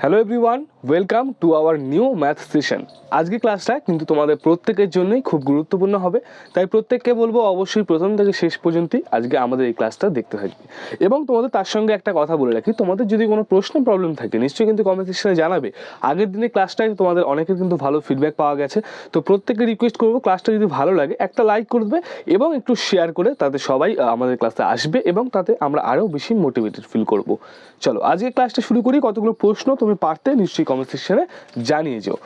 Hello everyone welcome to our new math session আজকে ক্লাসটা কিন্তু তোমাদের প্রত্যেকের জন্যই খুব গুরুত্বপূর্ণ হবে। তাই প্রত্যেককে বলব অবশ্যই প্রথম থেকে শেষ পর্যন্তই আজকে আমাদের এই ক্লাসটা দেখতে থাকবে। এবং তোমাদের তার সঙ্গে একটা কথা বলে রাখি, তোমাদের যদি কোনো প্রশ্ন প্রবলেম থাকে, নিশ্চয়ই কিন্তু কমেন্ট সেকশনে জানাবে। আগের দিনে ক্লাসটায় তোমাদের অনেকের কিন্তু ভালো ফিডব্যাক পাওয়া গেছে। তো প্রত্যেককে রিকোয়েস্ট করব ক্লাসটা যদি ভালো লাগে, একটা লাইক করবে এবং একটু শেয়ার করে তাতে সবাই আমাদের ক্লাসে আসবে এবং তাতে আমরা আরও বেশি মোটিভেটেড ফিল করব। চলো আজকে ক্লাসটা শুরু করি। কতগুলো প্রশ্ন তুমি পারতে নিশ্চয়ই কমেন্ট সেকশনে জানিয়ে যেও।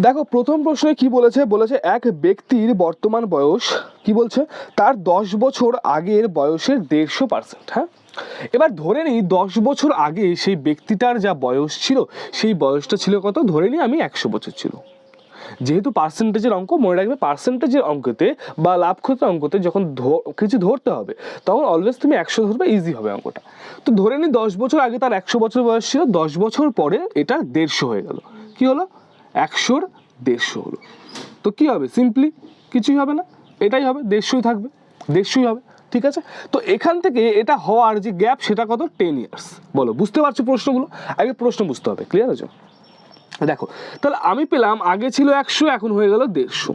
দেখো, প্রথম প্রশ্নে কি বলেছে? বলেছে, এক ব্যক্তির বর্তমান বয়স, কি বলছে? তার দশ বছর আগের বয়সের দেড়শো পার্সেন্ট হ্যাঁ? এবার ধরে নিই, দশ বছর আগে সেই ব্যক্তিটার যা বয়স ছিল, সেই বয়সটা ছিল কত? ধরে নিই, আমি একশো বছর ছিল। যেহেতু পার্সেন্টেজের অঙ্ক, মনে রাখবে পার্সেন্টেজের অঙ্কতে বা লাভ ক্ষতির অঙ্কতে যখন কিছু ধরতে হবে, তখন অলওয়েজ তুমি একশো ধরবে ইজি হবে অঙ্কটা। তো ধরে নিই দশ বছর আগে তার একশো বছর বয়স ছিল, দশ বছর পরে এটা দেড়শো হয়ে গেল। কি হলো? একশোর দেড়শো হলো। তো কি হবে? সিম্পলি কিছুই হবে না। এটাই হবে, দেড়শোই থাকবে, দেড়শোই হবে, ঠিক আছে? তো এখান থেকে এটা হওয়ার যে গ্যাপ সেটা কত? টেন ইয়ার্স বলো, বুঝতে পারছ প্রশ্নগুলো? আগে প্রশ্ন বুঝতে হবে ক্লিয়ার আছে দেখো। তাহলে আমি পেলাম, আগে ছিল একশো, এখন হয়ে গেল দেড়শো।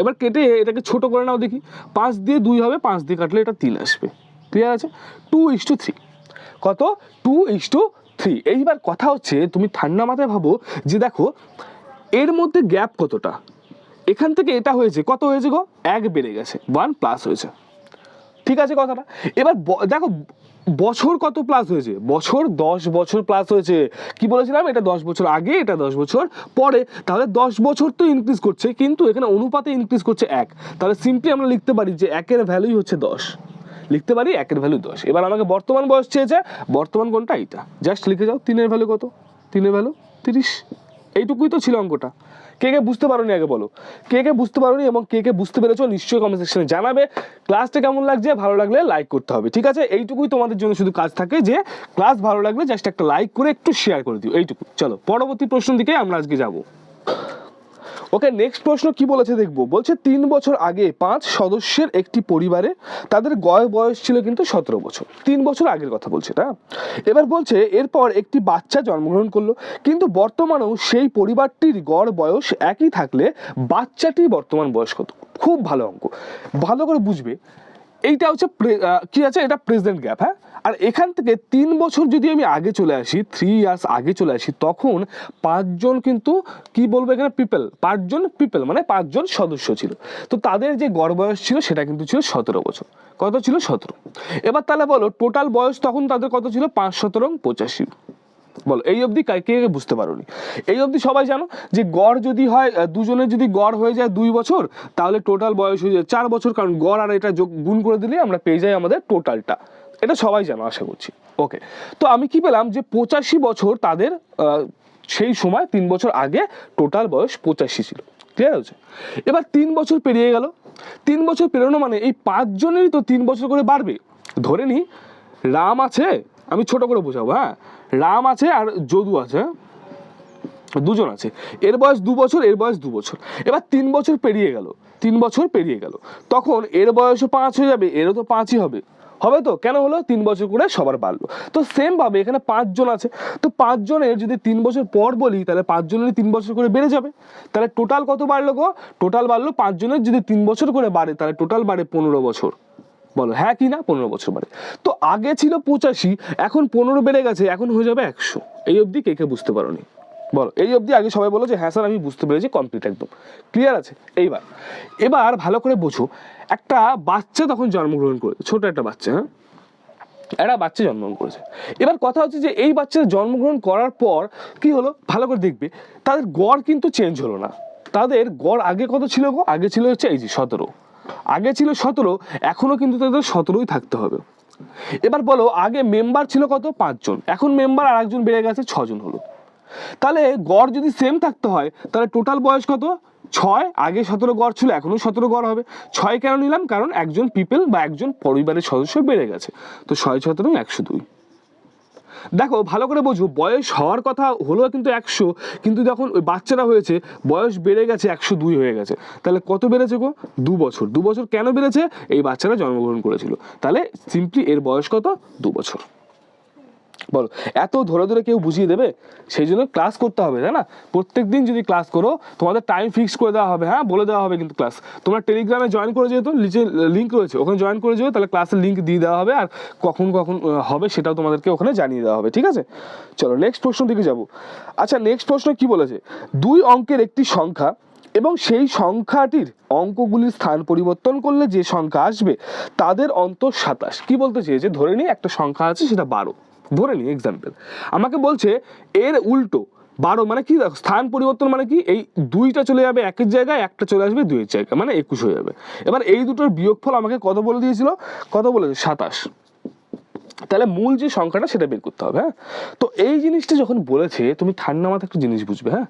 এবার কেটে এটাকে ছোট করে নাও দেখি। পাঁচ দিয়ে দুই হবে, পাঁচ দিয়ে কাটলে এটা তিন আসবে। ক্লিয়ার আছে? টু ইস টু থ্রি কত? টু ইস টু থ্রি এইবার কথা হচ্ছে, তুমি ঠান্ডা মাথায় ভাবো যে দেখো, এর মধ্যে গ্যাপ কতটা? এখান থেকে এটা হয়েছে, কত হয়েছে গো? এক বেড়ে গেছে। ওয়ান প্লাস হয়েছে। ঠিক আছে কথাটা? এবার দেখো বছর কত প্লাস হয়েছে? বছর দশ বছর প্লাস হয়েছে। কি বলেছিলাম? এটা দশ বছর আগে, এটা দশ বছর পরে। তাহলে দশ বছর তো ইনক্রিজ করছে, কিন্তু এখানে অনুপাতে ইনক্রিজ করছে এক। তাহলে সিম্পলি আমরা লিখতে পারি যে একের ভ্যালুই হচ্ছে দশ। লিখতে পারি একের ভ্যালু দশ। এবার আমাকে বর্তমান বয়স চেয়েছে। বর্তমান কোনটা? এইটা। জাস্ট লিখে যাও। তিনের ভ্যালু কত? তিনের ভ্যালু তিরিশ। এইটুকুই তো ছিল অঙ্কটা। কে কে বুঝতে পারোনি আগে বলো। কে কে বুঝতে পারোনি এবং কে কে বুঝতে পেরেছ নিশ্চয়ই কমেন্ট সেকশনে জানাবে। ক্লাসটা কেমন লাগছে? ভালো লাগলে লাইক করতে হবে, ঠিক আছে? এইটুকুই তোমাদের জন্য শুধু কাজ থাকে যে ক্লাস ভালো লাগলে জাস্ট একটা লাইক করে একটু শেয়ার করে দিও। এইটুকু। চলো, পরবর্তী প্রশ্ন দিকে আমরা আজকে যাব। ওকে নেক্সট প্রশ্ন কি বলেছে দেখব? বলছে, তিন বছর আগে পাঁচ সদস্যের একটি পরিবারে তাদের গয় বয়স ছিল কিন্তু সতেরো বছর। তিন বছর আগের কথা বলছে না এবার বলছে, এরপর একটি বাচ্চা জন্মগ্রহণ করল, কিন্তু বর্তমানেও সেই পরিবারটির গড় বয়স একই থাকলে বাচ্চাটি বর্তমান বয়স কত খুব ভালো অঙ্ক। ভালো করে বুঝবে। এইটা হচ্ছে কি আছে? এটা প্রেজেন্ট গ্যাপ হ্যাঁ? আর এখান থেকে তিন বছর যদি আমি আগে চলে আসি থ্রি ইয়ার্স আগে চলে আসি, তখন পাঁচজন কিন্তু কি বলব এখানে? পিপল পাঁচজন পিপল মানে পাঁচজন সদস্য ছিল। তো তাদের যে গড় বয়স ছিল, সেটা কিন্তু ছিল সতেরো বছর। কত ছিল? সতেরো। এবার তাহলে বলো টোটাল বয়স তখন তাদের কত ছিল? পাঁচ, সতেরো, পঁচাশি। বলো, এই অবধি কে কে বুঝতে পারোনি? এই অবধি সবাই জানো যে গড় যদি হয় দুজনের যদি গড় হয়ে যায় দুই বছর, তাহলে টোটাল বয়স হয়ে যায় চার বছর, কারণ গড় আর এটা যোগ গুণ করে দিলে আমরা পেয়ে যাই আমাদের টোটালটা এটা সবাই জানো, আশা করছি। ওকে তো আমি কি পেলাম যে পঁচাশি বছর তাদের সেই সময়, তিন বছর আগে টোটাল বয়স পঁচাশি ছিল। ক্লিয়ার হচ্ছে এবার তিন বছর পেরিয়ে গেল। তিন বছর পেরোনো মানে এই পাঁচজনেরই তো তিন বছর করে বাড়বে। ধরে নি রাম আছে, আমি ছোট করে বোঝাবো হ্যাঁ? রাম আছে আর যদু আছে হ্যাঁ? দুজন আছে। এর বয়স দু বছর, এর বয়স দু বছর। এবার তিন বছর পেরিয়ে গেল, তিন বছর পেরিয়ে গেল। তখন এর বয়সও পাঁচ হয়ে যাবে, এরও তো পাঁচই হবে। হবে তো? কেন হলো? তিন বছর করে সবার বাড়লো। তো সেম ভাবে এখানে পাঁচজন আছে। তো পাঁচজনের যদি তিন বছর পর বলি, তাহলে পাঁচজনের তিন বছর করে বেড়ে যাবে। তাহলে টোটাল কত বাড়লো গো? টোটাল বাড়লো পাঁচজনের যদি তিন বছর করে বাড়ে, তাহলে টোটাল বাড়ে পনেরো বছর। বলো হ্যাঁ কি না? পনেরো বছর বাড়ে তো আগে ছিল পঁচাশি, এখন পনেরো বেড়ে গেছে, এখন হয়ে যাবে একশো। এই অবধি কে কে বুঝতে পারোনি? বলো, এই অবধি আগে সবাই বলো যে হ্যাঁ স্যার, আমি বুঝতে পেরেছি কমপ্লিট একদম। ক্লিয়ার আছে? এইবার, এবার ভালো করে বোঝো, একটা বাচ্চা তখন জন্মগ্রহণ করেছে ছোট একটা বাচ্চা হ্যাঁ? একটা বাচ্চা জন্মগ্রহণ করেছে। এবার কথা হচ্ছে যে, এই বাচ্চাটা জন্মগ্রহণ করার পর কি হলো? ভালো করে দেখবে, তাদের গড় কিন্তু চেঞ্জ হলো না। তাদের গড় আগে কত ছিল গো? আগে ছিল হচ্ছে এই যে, সতেরো। আগে ছিল সতেরো এখনও কিন্তু তাদের সতেরোই থাকতে হবে। এবার বলো, আগে মেম্বার ছিল কত? পাঁচজন। এখন মেম্বার আর একজন বেড়ে গেছে, ছজন হলো। তাহলে গড় যদি সেম থাকতে হয়, তাহলে টোটাল বয়স কত? ছয়। আগে সতেরো গড় ছিল, এখনও সতেরো গড় হবে। ছয় কেন নিলাম? কারণ একজন পিপল বা একজন পরিবারের সদস্য বেড়ে গেছে। তো ছয়, সতেরো, একশো দুই। দেখো, ভালো করে বোঝো, বয়স হওয়ার কথা হলো কিন্তু একশো, কিন্তু যখন ওই বাচ্চারা হয়েছে, বয়স বেড়ে গেছে একশো দুই হয়ে গেছে। তাহলে কত বেড়েছে গো? দু বছর। দু বছর কেন বেড়েছে? এই বাচ্চারা জন্মগ্রহণ করেছিল। তাহলে সিম্পলি এর বয়স কত? দু বছর। বলো, এত ধরে ধরে কেউ বুঝিয়ে দেবে, সেই জন্য ক্লাস করতে হবে, তাই না? প্রত্যেক দিন যদি ক্লাস করো, তোমাদের টাইম ফিক্স করে দেওয়া হবে হ্যাঁ? বলে দেওয়া হবে কিন্তু ক্লাস তোমরা টেলিগ্রামে জয়েন করে যেহেতু নিচে লিঙ্ক রয়েছে, ওখানে জয়েন করে যেও, তাহলে ক্লাসের লিঙ্ক দিয়ে দেওয়া হবে, আর কখন কখন হবে সেটাও তোমাদেরকে ওখানে জানিয়ে দেওয়া হবে, ঠিক আছে? চলো নেক্সট প্রশ্ন দিকে যাব। আচ্ছা নেক্সট প্রশ্ন কি বলেছে? দুই অঙ্কের একটি সংখ্যা এবং সেই সংখ্যাটির অঙ্কগুলির স্থান পরিবর্তন করলে যে সংখ্যা আসবে, তাদের অন্তর সাতাশ। কি বলতে চেয়েছে? ধরে নিই, একটা সংখ্যা আছে, সেটা বারো। ধরে নিই এক্সাম্পল আমাকে বলছে এর উল্টো বারো মানে কি স্থান পরিবর্তন মানে কি? এই দুইটা চলে যাবে একের জায়গায়, একটা চলে আসবে দুইয়ের জায়গায় মানে একুশ হয়ে যাবে। এবার এই দুটোর বিয়োগফল আমাকে কত বলে দিয়েছিল? কত বলেছে সাতাশ। তাহলে মূল যে সংখ্যাটা সেটা বের করতে হবে হ্যাঁ? তো এই জিনিসটা যখন বলেছে, তুমি ঠান্ডা মাথায় একটা জিনিস বুঝবে হ্যাঁ?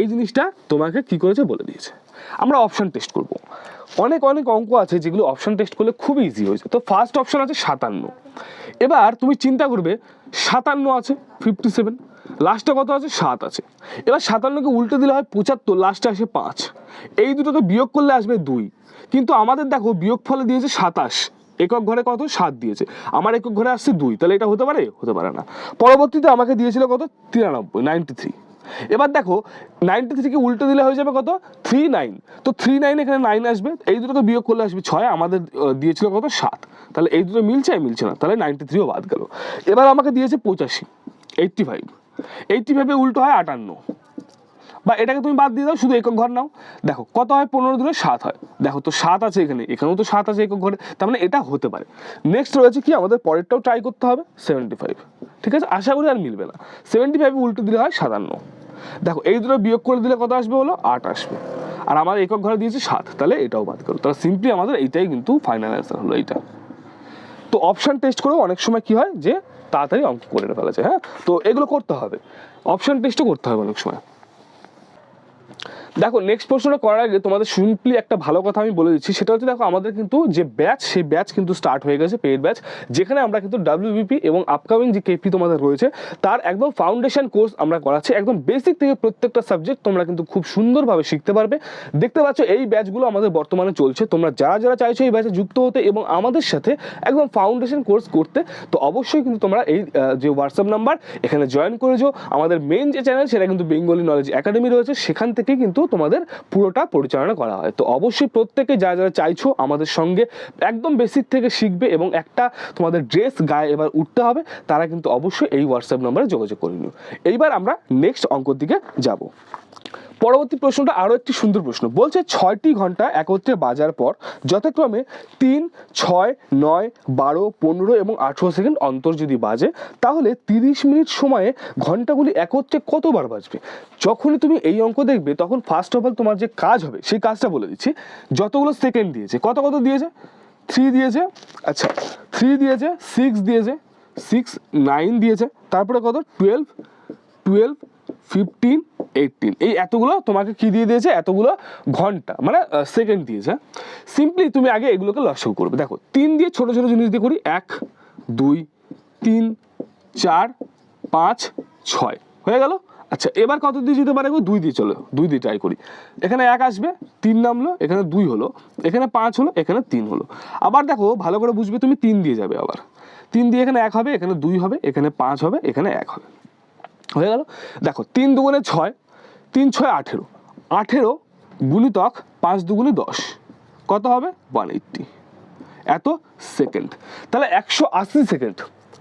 এই জিনিসটা তোমাকে কি করেছে? বলে দিয়েছে। আমরা অপশন টেস্ট করব। অনেক অনেক অঙ্ক আছে যেগুলো অপশন টেস্ট করলে খুব ইজি হয়েছে তো ফার্স্ট অপশন আছে সাতান্ন। এবার তুমি চিন্তা করবে, সাতান্ন আছে ফিফটি সেভেন লাস্টটা কত আছে? সাত আছে। এবার সাতান্নকে উল্টে দিলে হয় পঁচাত্তর লাস্টে আসে পাঁচ। এই দুটোকে বিয়োগ করলে আসবে দুই। কিন্তু আমাদের দেখো বিয়োগ ফলে দিয়েছে সাতাশ। একক ঘরে কত? সাত দিয়েছে। আমার একক ঘরে আসছে দুই। তাহলে এটা হতে পারে? হতে পারে না। পরবর্তীতে আমাকে দিয়েছিল কত? তিরানব্বই নাইনটি থ্রি এবার দেখো নাইনটি থ্রিকে উল্টে দিলে হয়ে যাবে কত? থ্রি নাইন তো থ্রি নাইন এখানে নাইন আসবে, এই দুটোকে বিয়োগ করলে আসবে ছয়, আমাদের দিয়েছিল কত? সাত। তাহলে এই দুটো মিলছে, আর মিলছে না। তাহলে নাইনটি থ্রিও বাদ গেল। এবার আমাকে দিয়েছে পঁচাশি এইটটি ফাইভ এইটটি ফাইভে উল্টো হয় আটান্ন। বা এটাকে তুমি বাদ দিয়ে দাও, শুধু একক ঘর নাও। দেখো, কত হয়? পনেরো দিলে সাত হয়। দেখো, তো সাত আছে এখানে। এখানেও তো সাত আছে একক ঘরে। তার মানে এটা হতে পারে। নেক্সট রয়েছে কি? আমাদের পরেরটাও ট্রাই করতে হবে সেভেন্টি ফাইভ ঠিক আছে? আশা করি আর মিলবে না। সেভেন্টি ফাইভ উল্টো দিলে হয় সাতান্ন। দেখো, এই দুটো বিয়োগ করে দিলে কত আসবে হলো আট আসবে। আর আমার একক ঘরে দিয়েছে সাত, তাহলে এটাও বাদ করো। তাহলে সিম্পলি আমাদের এইটাই কিন্তু ফাইনাল অ্যান্সার হলো এইটা। তো অপশান টেস্ট করেও অনেক সময় কি হয়? যে তাড়াতাড়ি অঙ্ক করে ফেলা যায় হ্যাঁ? তো এগুলো করতে হবে। অপশান টেস্টও করতে হবে অনেক সময়। দেখো নেক্সট প্রশ্নটা করার আগে তোমাদের সিম্পলি একটা ভালো কথা আমি বলে দিচ্ছি। সেটা হচ্ছে, দেখো, আমাদের কিন্তু যে ব্যাচ সেই ব্যাচ কিন্তু স্টার্ট হয়ে গেছে পেড ব্যাচ যেখানে আমরা কিন্তু ডাব্লিউবিপি এবং আপকামিং যে কেপি তোমাদের রয়েছে, তার একদম ফাউন্ডেশন কোর্স আমরা করাচ্ছি। একদম বেসিক থেকে প্রত্যেকটা সাবজেক্ট তোমরা কিন্তু খুব সুন্দরভাবে শিখতে পারবে। দেখতে পাচ্ছ, এই ব্যাচগুলো আমাদের বর্তমানে চলছে। তোমরা যারা যারা চাইছো এই ব্যাচে যুক্ত হতে এবং আমাদের সাথে একদম ফাউন্ডেশন কোর্স করতে, তো অবশ্যই কিন্তু তোমরা এই যে হোয়াটসঅ্যাপ নাম্বার এখানে জয়েন করে যাও আমাদের মেন যে চ্যানেল সেটা কিন্তু বেঙ্গলি নলেজ একাডেমি রয়েছে। সেখান থেকে কিন্তু তোমাদের পুরোটা পরিচালনা করা হয়। তো অবশ্যই প্রত্যেকে যা যারা চাইছো আমাদের সঙ্গে একদম বেসিক থেকে শিখবে এবং একটা তোমাদের ড্রেস গায়ে এবার উঠতে হবে, তারা কিন্তু অবশ্যই এই হোয়াটসঅ্যাপ নম্বরে যোগাযোগ করে নিও। এইবার আমরা নেক্সট অঙ্কর দিকে যাব। পরবর্তী প্রশ্নটা আরও একটি সুন্দর প্রশ্ন। বলছে ছয়টি ঘণ্টা একত্রে বাজার পর, যথাক্রমে তিন, ছয়, নয়, বারো, পনেরো এবং আঠেরো সেকেন্ড অন্তর যদি বাজে, তাহলে তিরিশ মিনিট সময়ে ঘন্টাগুলি একত্রে কতবার বাজবে? যখনই তুমি এই অঙ্ক দেখবে, তখন ফার্স্ট অফ অল তোমার যে কাজ হবে, সেই কাজটা বলে দিচ্ছি। যতগুলো সেকেন্ড দিয়েছে, কত কত দিয়েছে? থ্রি দিয়েছে আচ্ছা থ্রি দিয়েছে সিক্স দিয়েছে সিক্স নাইন দিয়েছে, তারপরে কত? টুয়েলভ টুয়েলভ ফিফটিন এইটিন এই এতগুলো তোমাকে কি দিয়ে দিয়েছে? এতগুলো ঘণ্টা মানে সেকেন্ড দিয়েছে। সিম্পলি তুমি আগে এগুলোকে লক্ষ্য করবে। দেখো, তিন দিয়ে ছোট ছোট জিনিস দিয়ে করি, এক, দুই, তিন, চার, পাঁচ, ছয়। হয়ে গেল? আচ্ছা এবার কত দিয়ে যেতে পারে? দুই দিয়ে চলো, দুই দিয়ে ট্রাই করি। এখানে এক আসবে, তিন নামলো, এখানে দুই হলো, এখানে পাঁচ হলো, এখানে তিন হলো। আবার দেখো, ভালো করে বুঝবে, তুমি তিন দিয়ে যাবে আবার। তিন দিয়ে এখানে এক হবে, এখানে দুই হবে, এখানে পাঁচ হবে, এখানে এক হবে। হয়ে গেল। দেখো, তিন দুগুণে ছয়, তিন ছয় আঠেরো। আঠেরো গুণিতক পাঁচ দুগুণে দশ। কত হবে? ওয়ান এইট্টি এত সেকেন্ড তাহলে একশো আশি সেকেন্ড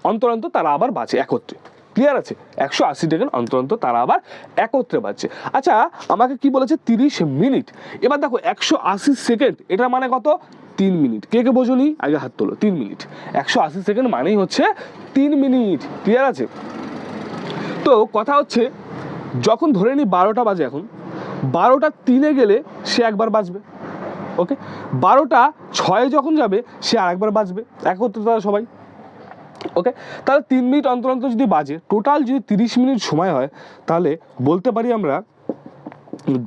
অন্তর তারা আবার বাঁচে একত্রে। ক্লিয়ার আছে? একশো আশি সেকেন্ড অন্তর তারা আবার একত্রে বাঁচছে আচ্ছা আমাকে কি বলেছে? তিরিশ মিনিট। এবার দেখো, একশো আশি সেকেন্ড এটা মানে কত? তিন মিনিট। কে কে বোঝনি? আগে হাত তোলো। তিন মিনিট। একশো আশি সেকেন্ড মানেই হচ্ছে তিন মিনিট। ক্লিয়ার আছে? তো কথা হচ্ছে, যখন ধরে নিই বারোটা বাজে এখন, বারোটা তিনে গেলে সে একবার বাজবে ওকে বারোটা ছয়ে যখন যাবে, সে আর আরেকবার বাজবে একত্রে তারা সবাই ওকে তাহলে তিন মিনিট অন্তর অন্তর যদি বাজে টোটাল যদি তিরিশ মিনিট সময় হয়, তাহলে বলতে পারি আমরা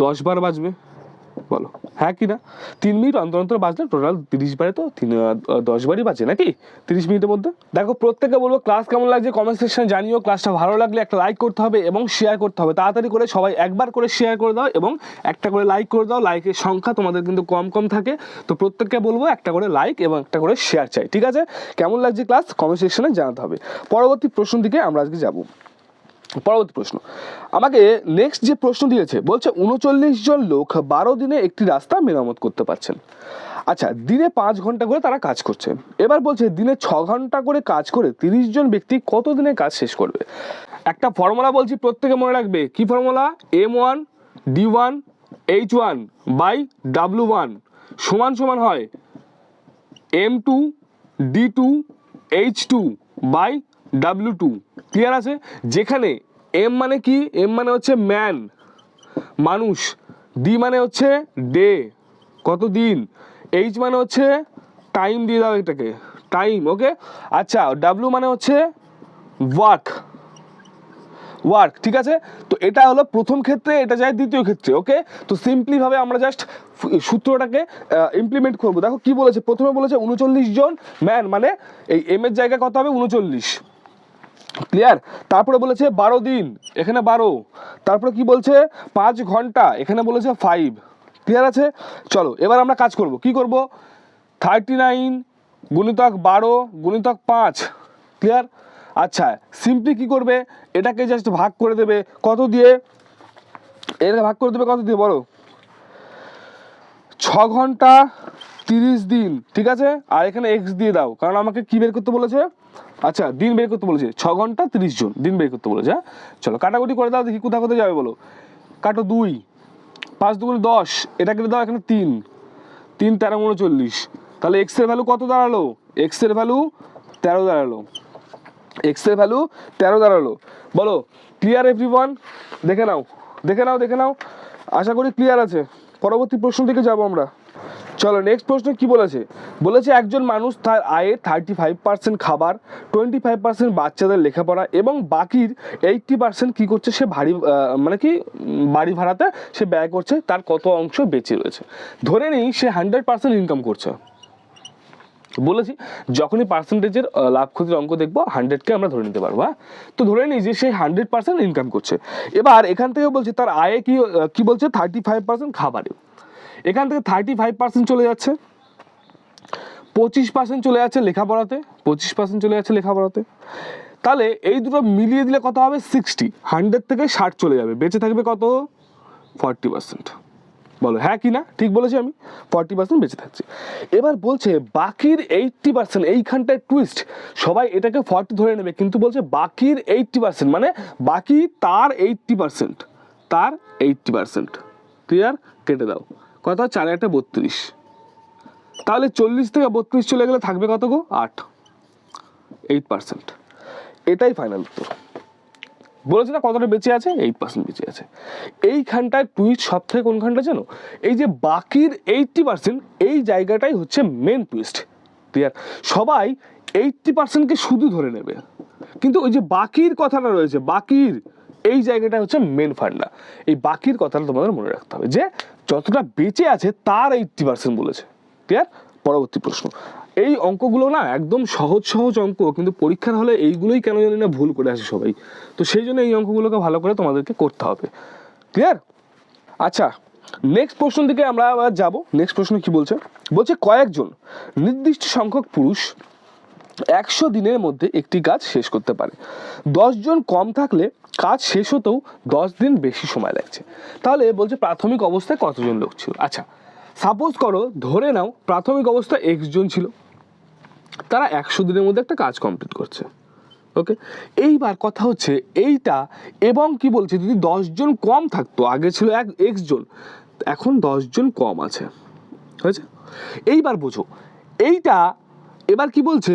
দশ বার বাজবে বলো। হ্যাঁ কি না? তিন মিনিট অন্তর অন্তর বাজলে টোটাল তিরিশ বারে তো তিন দশ বারই বাজে নাকি? তিরিশ মিনিটের মধ্যে। দেখো প্রত্যেকে বলব ক্লাস কেমন লাগছে কমেন্ট সেকশনে জানিও। ক্লাসটা ভালো লাগলে একটা লাইক করতে হবে এবং শেয়ার করতে হবে। তাড়াতাড়ি করে সবাই একবার করে শেয়ার করে দাও এবং একটা করে লাইক করে দাও। লাইকের সংখ্যা তোমাদের কিন্তু কম কম থাকে। তো প্রত্যেককে বলব, একটা করে লাইক এবং একটা করে শেয়ার চাই। ঠিক আছে? কেমন লাগছে ক্লাস কমেন্ট সেকশনে জানাতে হবে। পরবর্তী প্রশ্ন দিকে আমরা আজকে যাব। পরবর্তী প্রশ্ন। আমাকে নেক্সট যে প্রশ্ন দিয়েছে, বলছে উনচল্লিশ জন লোক বারো দিনে একটি রাস্তা মেরামত করতে পারছেন। আচ্ছা দিনে পাঁচ ঘণ্টা করে তারা কাজ করছে। এবার বলছে দিনে ছ ঘণ্টা করে কাজ করে তিরিশ জন ব্যক্তি কত দিনে কাজ শেষ করবে? একটা ফর্মুলা বলছি, প্রত্যেকে মনে রাখবে। কি formula M one D one H one by W one সমান সমান হয় M two D two H two by W two clear আছে? যেখানে এম মানে কি? এম মানে হচ্ছে ম্যান মানুষ। ডি মানে হচ্ছে ডে কত দিন? এইচ মানে হচ্ছে টাইম দিয়ে দাও এটাকে টাইম ওকে আচ্ছা ডাব্লিউ মানে হচ্ছে ওয়ার্ক ওয়ার্ক ঠিক আছে? তো এটা হলো প্রথম ক্ষেত্রে, এটা যায় দ্বিতীয় ক্ষেত্রে ওকে তো সিম্পলিভাবে আমরা জাস্ট সূত্রটাকে ইমপ্লিমেন্ট করব। দেখো কি বলেছে? প্রথমে বলেছে উনচল্লিশ জন ম্যান মানে এই এম এর জায়গায় কত হবে? উনচল্লিশ। ক্লিয়ার তারপরে বলেছে বারো দিন, এখানে বারো। তারপরে কি বলছে? পাঁচ ঘণ্টা, এখানে বলেছে ফাইভ ক্লিয়ার আছে? চলো, এবার আমরা কাজ করব। কি করব? থার্টি নাইন গুণিতক বারো গুণিতক পাঁচ। ক্লিয়ার আচ্ছা সিম্পলি কি করবে? এটাকে জাস্ট ভাগ করে দেবে। কত দিয়ে? এটাকে ভাগ করে দেবে কত দিয়ে বলো? ছ ঘণ্টা তিরিশ দিন, ঠিক আছে? আর এখানে এক্স দিয়ে দাও, কারণ আমাকে কি বের করতে বলেছে? আচ্ছা দিন বের করতে বলেছে, ছ ঘণ্টা তিরিশ জন, দিন বের করতে বলেছে হ্যাঁ? চলো, কাটাকুটি করে দাও, দেখি কোথা কোথায় যাবে বলো। কাটো দুই, পাঁচ দুগুণে দশ, এটা কেটে দাও এখানে তিন। তিন, তেরো, উনচল্লিশ। তাহলে এক্সের ভ্যালু কত দাঁড়াল? এক্সের ভ্যালু তেরো দাঁড়াল। এক্সের ভ্যালু তেরো দাঁড়াল। বলো ক্লিয়ার এভরি ওয়ান দেখে নাও দেখে নাও দেখে নাও। আশা করি ক্লিয়ার আছে। পরবর্তী প্রশ্ন দিকে যাব আমরা। চলো নেক্সট প্রশ্ন কি বলেছে? বলেছে, একজন মানুষ তার আয়ে থার্টি ফাইভ পার্সেন্ট খাবার টোয়েন্টি ফাইভ পার্সেন্ট বাচ্চাদের লেখাপড়া এবং বাকির এইটটি পার্সেন্ট কী করছে, সে ভারী মানে কি বাড়ি ভাড়াতে সে ব্যয় করছে, তার কত অংশ বেঁচে রয়েছে। ধরে নিই, সে হান্ড্রেড পার্সেন্ট ইনকাম করছে। বলেছি, যখনই পার্সেন্টেজের লাভ ক্ষতির অঙ্ক দেখব হান্ড্রেডকে আমরা ধরে নিতে পারব হ্যাঁ? তো ধরে নিই যে সে হান্ড্রেড পার্সেন্ট ইনকাম করছে। এবার এখান থেকে বলছে, তার আয়ে কি কি বলছে থার্টি ফাইভ পার্সেন্ট খাবারে। এখান থেকে থার্টি ফাইভ পার্সেন্ট চলে যাচ্ছে। পঁচিশ পার্সেন্ট চলে যাচ্ছে লেখাপড়াতে, পঁচিশ পার্সেন্ট চলে যাচ্ছে লেখাপড়াতে। তাহলে এই দুটো মিলিয়ে দিলে কত হবে? সিক্সটি হান্ড্রেড থেকে ষাট চলে যাবে। বেঁচে থাকবে কত? ফর্টি পার্সেন্ট বলো হ্যাঁ কি না? ঠিক বলেছি আমি? ফর্টি পার্সেন্ট বেঁচে থাকছি। এবার বলছে, বাকির এইটটি পার্সেন্ট এইখানটায় টুইস্ট সবাই এটাকে ফর্টি ধরে নেবে, কিন্তু বলছে বাকির এইটটি পার্সেন্ট মানে বাকি তার এইটটি পার্সেন্ট তার এইটটি পার্সেন্ট ক্লিয়ার কেটে দাও। কত? চার একটা বত্রিশ। তাহলে চল্লিশ থেকে বত্রিশ চলে গেলে থাকবে কত গো? আট। এইট পার্সেন্ট এটাই ফাইনাল উত্তর। বলেছে না কতটা বেঁচে আছে? এইট পার্সেন্ট বেঁচে আছে। এইখানটায় টুইস্ট সব থেকে কোনখানটা জানো? এই যে বাকির এইটটি পার্সেন্ট এই জায়গাটাই হচ্ছে মেন টুইস্ট ক্লিয়ার সবাই এইটটি পার্সেন্টকে শুধু ধরে নেবে। কিন্তু ওই যে বাকির কথাটা রয়েছে, বাকির, এই জায়গাটা হচ্ছে মেন ফান্ডা এই বাকির কথাটা তোমাদের মনে রাখতে হবে যে যতটা বেঁচে আছে, তার এইটটি পার্সেন্ট বলেছে। ক্লিয়ার পরবর্তী প্রশ্ন। এই অঙ্কগুলো না একদম সহজ সহজ অঙ্ক, কিন্তু পরীক্ষার হলে এইগুলোই কেন জানি না ভুল করে আসে সবাই। তো সেই জন্য এই অঙ্কগুলোকে ভালো করে তোমাদেরকে করতে হবে। ক্লিয়ার আচ্ছা নেক্সট প্রশ্ন দিকে আমরা আবার যাব। নেক্সট প্রশ্ন কি বলছে? বলছে কয়েকজন নির্দিষ্ট সংখ্যক পুরুষ একশো দিনের মধ্যে একটি কাজ শেষ করতে পারে। জন কম থাকলে কাজ শেষ হতেও দশ দিন বেশি সময় লাগছে। তাহলে বলছে প্রাথমিক অবস্থায় কতজন লোক ছিল? আচ্ছা সাপোজ করো, ধরে নাও প্রাথমিক অবস্থায় এক্স জন ছিল। তারা একশো দিনের মধ্যে একটা কাজ কমপ্লিট করছে। ওকে এইবার কথা হচ্ছে এইটা এবং কি বলছে? যদি জন কম থাকতো, আগে ছিল এক এক্স জন, এখন জন কম আছে। হয়েছে? এইবার বোঝো, এইটা এবার কি বলছে?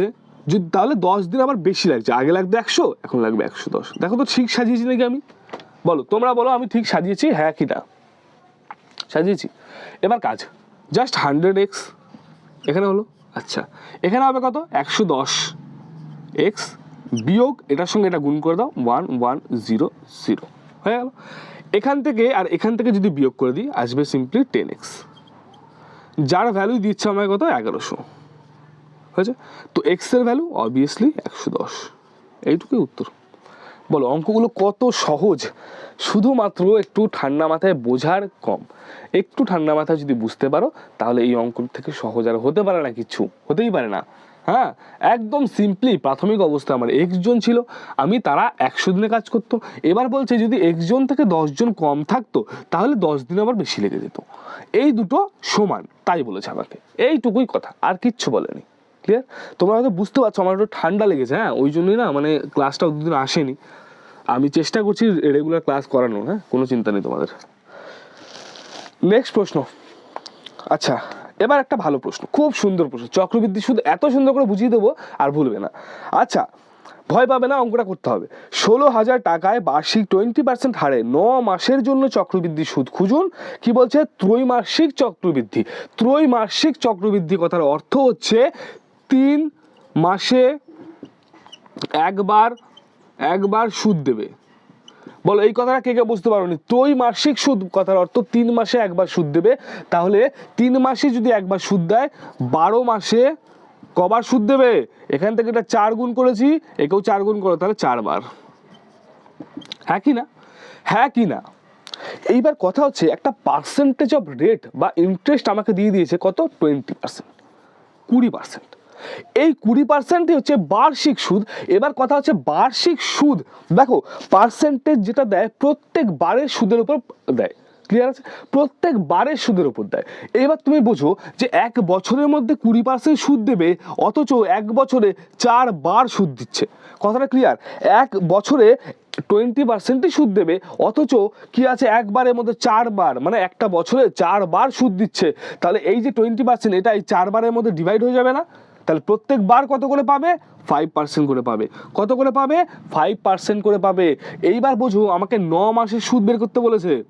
যদি তাহলে দশ দিন আবার বেশি লাগছে। আগে লাগবে একশো, এখন লাগবে একশো দশ। দেখো তো ঠিক সাজিয়েছি নাকি আমি? বলো, তোমরা বলো আমি ঠিক সাজিয়েছি হ্যাঁ কি না? সাজিয়েছি। এবার কাজ। জাস্ট হান্ড্রেড এক্স এখানে হলো? আচ্ছা। এখানে হবে কত? একশো দশ এক্স বিয়োগ, এটার সঙ্গে এটা গুণ করে দাও ওয়ান ওয়ান জিরো জিরো হয়ে গেল। এখান থেকে, আর এখান থেকে যদি বিয়োগ করে দিই, আসবে সিম্পলি টেন এক্স যার ভ্যালু দিচ্ছে আমায় কত? এগারোশো। হয়েছে। তো এক্সের ভ্যালু অবভিয়াসলি একশো দশ। এইটুকুই উত্তর। বলো, অঙ্কগুলো কত সহজ? শুধুমাত্র একটু ঠান্ডা মাথায় বোঝার কম। একটু ঠান্ডা মাথায় যদি বুঝতে পারো, তাহলে এই অঙ্ক থেকে সহজ আর হতে পারে না কিছু। হতেই পারে না। হ্যাঁ একদম সিম্পলি প্রাথমিক অবস্থা আমার একজন ছিল, আমি তারা একশো দিনে কাজ করতো। এবার বলছে যদি একজন থেকে দশজন কম থাকতো, তাহলে দশ দিন আবার বেশি লেগে যেত। এই দুটো সমান, তাই বলেছে আমাকে। এইটুকুই কথা, আর কিচ্ছু বলেনি। ক্লিয়ার তোমরা হয়তো বুঝতে পারছ, আমার একটু ঠান্ডা লেগেছে হ্যাঁ? ওই জন্যই না মানে ক্লাসটা দুদিন আসেনি। আমি চেষ্টা করছি রেগুলার ক্লাস করানোর হ্যাঁ? কোনো চিন্তা নেই তোমাদের। নেক্সট প্রশ্ন। আচ্ছা এবার একটা ভালো প্রশ্ন, খুব সুন্দর প্রশ্ন। চক্রবৃদ্ধি শুধু এত সুন্দর করে বুঝিয়ে দেবো আর ভুলবে না। আচ্ছা ভয় পাবে না, অঙ্কটা করতে হবে। ষোলো হাজার টাকায় বার্ষিক টোয়েন্টি পার্সেন্ট হারে ন মাসের জন্য চক্রবৃদ্ধি সুদ খুঁজুন। কি বলছে? ত্রৈমাসিক চক্রবৃদ্ধি। ত্রৈমাসিক চক্রবৃদ্ধি কথার অর্থ হচ্ছে তিন মাসে একবার একবার সুদ দেবে। বলো, এই কথাটা কে কে বুঝতে পারোনি? ত্রৈমাসিক সুদ, কথার অর্থ তিন মাসে একবার সুদ দেবে। তাহলে তিন মাসে যদি একবার সুদ দেয়, বারো মাসে কবার সুদ দেবে? এখান থেকে এটা চার গুণ করেছি, একেও চার গুণ করো, তাহলে চারবার। হ্যাঁ কি না? হ্যাঁ কি না? এইবার কথা হচ্ছে, একটা পার্সেন্টেজ অফ রেট বা ইন্টারেস্ট আমাকে দিয়ে দিয়েছে কত? টোয়েন্টি পার্সেন্ট কুড়ি পার্সেন্ট এই কুড়ি পার্সেন্টই হচ্ছে বার্ষিক সুদ। এবার কথা হচ্ছে বার্ষিক সুদ। দেখো পার্সেন্টেজ যেটা দেয় প্রত্যেক বারের সুদের উপর দেয়। ক্লিয়ার আছে? প্রত্যেক বারের সুদের উপর দেয়। এবার তুমি বোঝো যে এক বছরের মধ্যে কুড়ি পার্সেন্ট সুদ দেবে, অথচ এক বছরে চার বার সুদ দিচ্ছে। কথাটা ক্লিয়ার এক বছরে টোয়েন্টি পার্সেন্টই সুদ দেবে, অথচ কি আছে? একবারের মধ্যে চারবার মানে একটা বছরে চারবার সুদ দিচ্ছে। তাহলে এই যে টোয়েন্টি পার্সেন্ট এটা এই চারবারের মধ্যে ডিভাইড হয়ে যাবে না? তাহলে প্রত্যেকবার কত করে পাবে? ফাইভ পার্সেন্ট করে পাবে। কত করে পাবে? ফাইভ পার্সেন্ট করে পাবে। এইবার বোঝো, আমাকে ন মাসের সুদ বের করতে বলেছে।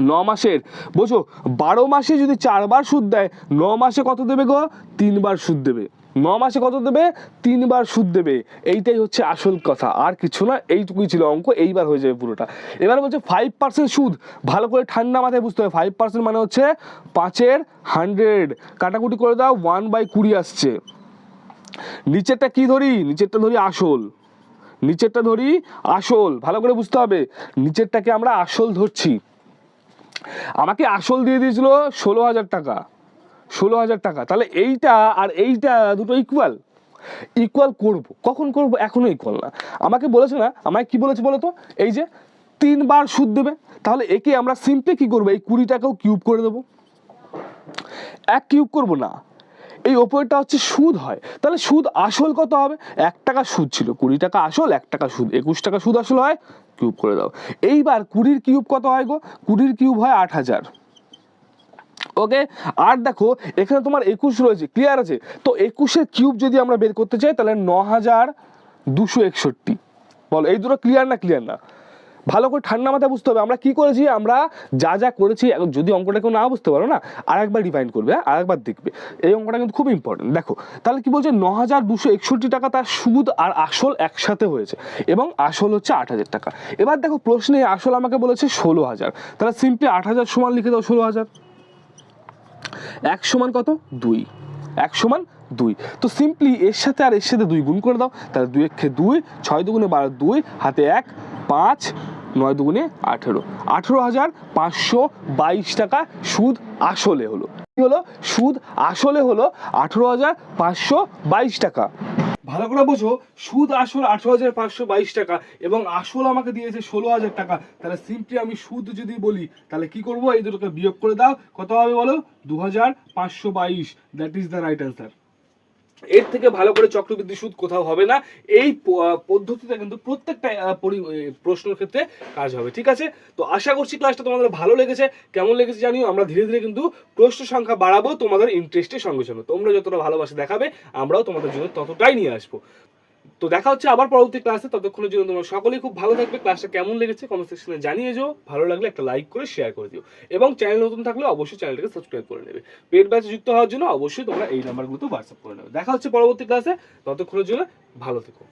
ন মাসের। বোঝো, বারো মাসে যদি চারবার সুদ দেয়, ন মাসে কত দেবে গো? তিনবার সুদ দেবে। ন মাসে কত দেবে? তিনবার সুদ দেবে। এইটাই হচ্ছে আসল কথা। আর কিছু না, এইটুকুই ছিল অঙ্ক, এইবার হয়ে যাবে পুরোটা। এবার বলছে ফাইভ পার্সেন্ট সুদ। ভালো করে ঠান্ডা মাথায় বুঝতে হবে। ফাইভ পার্সেন্ট মানে হচ্ছে পাঁচের হান্ড্রেড কাটাকুটি করে দাও ওয়ান বাই কুড়ি আসছে। নিচেরটা কি ধরি? নিচেরটা ধরি আসল। নিচেরটা ধরি আসল। ভালো করে বুঝতে হবে। নিচেরটাকে আমরা আসল ধরছি। আমাকে আসল দিয়ে দিয়েছিল ষোলো হাজার টাকা। ষোলো হাজার টাকা। তাহলে এইটা আর এইটা দুটো ইকুয়াল ইকুয়াল করব। কখন করব? এখনও ইকুয়াল না। আমাকে বলেছে না? আমায় কি বলেছে বলো তো? এই যে তিনবার সুদ দেবে। তাহলে একে আমরা সিম্পলি কি করব? এই কুড়ি টাকাও কিউব করে দেবো। এক কিউব করব না। এই ওপরটা হচ্ছে সুদ হয়। তাহলে সুদ আসল কত হবে? এক টাকা সুদ ছিল। কুড়ি টাকা আসল, এক টাকা সুদ। একুশ টাকা সুদ আসল হয়। কিউব করে দাও। এইবার কুড়ির কিউব কত হয় গো? কুড়ির কিউব হয় আট হাজার। ওকে? আর দেখো, এখানে তোমার একুশ রয়েছে ক্লিয়ার আছে? তো একুশের কিউব যদি আমরা বের করতে চাই, তাহলে ন হাজার দুশো একষট্টি। বলো, এই দুটো ক্লিয়ার না ক্লিয়ার না? ভালো করে ঠান্ডা মাথায় বুঝতে হবে, আমরা কি করেছি? আমরা যা যা করেছি যদি অঙ্কটা কেউ না বুঝতে পারো না, আরেকবার ডিফাইন করবে হ্যাঁ? আরেকবার দেখবে। এই অঙ্কটা কিন্তু খুব ইম্পর্টেন্ট দেখো, তাহলে কি বলছে? ন হাজার দুশো একষট্টি টাকা তার সুদ আর আসল একসাথে হয়েছে, এবং আসল হচ্ছে আট হাজার টাকা। এবার দেখো প্রশ্নে আসল আমাকে বলেছে ষোলো হাজার। তাহলে সিম্পলি আট হাজার সমান লিখে দাও ষোলো হাজার। এক সমান কত? দুই। এক সমান দুই। তো সিম্পলি এর সাথে আর এর সাথে দুই গুণ করে দাও। তাহলে দুই একে দুই, ছয় দুগুণে বারো দুই, হাতে এক, পাঁচ, নয় দুগুণে আঠেরো। আঠেরো হাজার পাঁচশো বাইশ টাকা সুদ আসলে হলো। হলো? সুদ আসলে হলো আঠেরো হাজার পাঁচশো বাইশ টাকা। ভালো করে বোঝো, সুদ আসল আঠারো হাজার পাঁচশো বাইশ টাকা এবং আসল আমাকে দিয়েছে ষোলো হাজার টাকা। তাহলে সিম্পলি আমি সুদ যদি বলি, তাহলে কি করব? এই দুটোকে বিয়োগ করে দাও। কত হবে বলো? দু হাজার পাঁচশো বাইশ। That is the right answer এর থেকে ভালো করে চক্রবৃদ্ধি সুদ কোথাও হবে না। এই পদ্ধতিটা কিন্তু প্রত্যেকটা প্রশ্নের ক্ষেত্রে কাজ হবে, ঠিক আছে? তো আশা করছি ক্লাসটা তোমাদের ভালো লেগেছে। কেমন লেগেছে জানিও। আমরা ধীরে ধীরে কিন্তু প্রশ্ন সংখ্যা বাড়াবো তোমাদের ইন্টারেস্টের সঙ্গে সঙ্গে। তোমরা যতটা ভালোবাসা দেখাবে, আমরাও তোমাদের জন্য ততটাই নিয়ে আসব। তো দেখা হচ্ছে আবার পরবর্তী ক্লাসে ততক্ষণের জন্য তোমরা সকলেই খুব ভালো থাকবে। ক্লাসটা কেমন লেগেছে কমেন্ট সেকশনে জানিয়ে যাও। ভালো লাগলে একটা লাইক করে শেয়ার করে দিও। এবং চ্যানেল নতুন থাকলে অবশ্যই চ্যানেলটাকে সাবস্ক্রাইব করে নেবে। পেড ব্যাচে যুক্ত হওয়ার জন্য অবশ্যই তোমরা এই নাম্বারগুলোতে হোয়াটসঅ্যাপ করে নেবে। দেখা হচ্ছে পরবর্তী ক্লাসে ততক্ষণের জন্য ভালো থেকো।